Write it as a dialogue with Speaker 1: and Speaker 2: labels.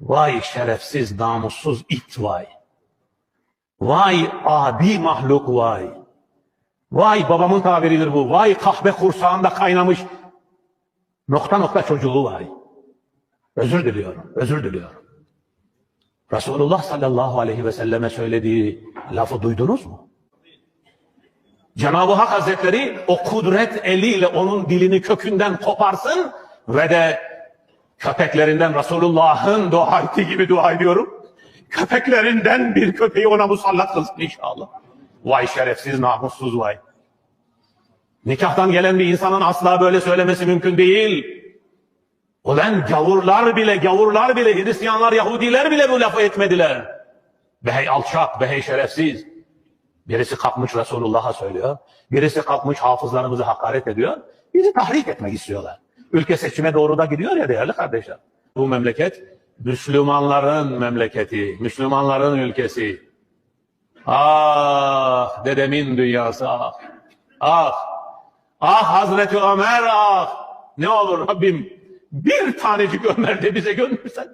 Speaker 1: Vay şerefsiz, namussuz it vay. Vay adi mahluk vay. Vay babamın tabiridir bu. Vay kahve kursağında kaynamış nokta nokta çocuğu vay. Özür diliyorum, özür diliyorum. Resulullah sallallahu aleyhi ve selleme söylediği lafı duydunuz mu? Cenab-ı Hak Hazretleri o kudret eliyle onun dilini kökünden koparsın ve de köpeklerinden Resulullah'ın dua ettiği gibi dua ediyorum. Köpeklerinden bir köpeği ona musallat kılsın inşallah. Vay şerefsiz namussuz vay. Nikahtan gelen bir insanın asla böyle söylemesi mümkün değil. Ulan gavurlar bile, gavurlar bile, Hristiyanlar, Yahudiler bile bu lafı etmediler. Behey alçak, behey şerefsiz. Birisi kalkmış Resulullah'a söylüyor. Birisi kalkmış hafızlarımızı hakaret ediyor. Bizi tahrik etmek istiyorlar. Ülke seçime doğru da gidiyor ya değerli kardeşler. Bu memleket Müslümanların memleketi, Müslümanların ülkesi. Ah dedemin dünyası ah. Ah. Ah Hazreti Ömer ah. Ne olur Rabbim bir tanecik Ömer de bize göndersen.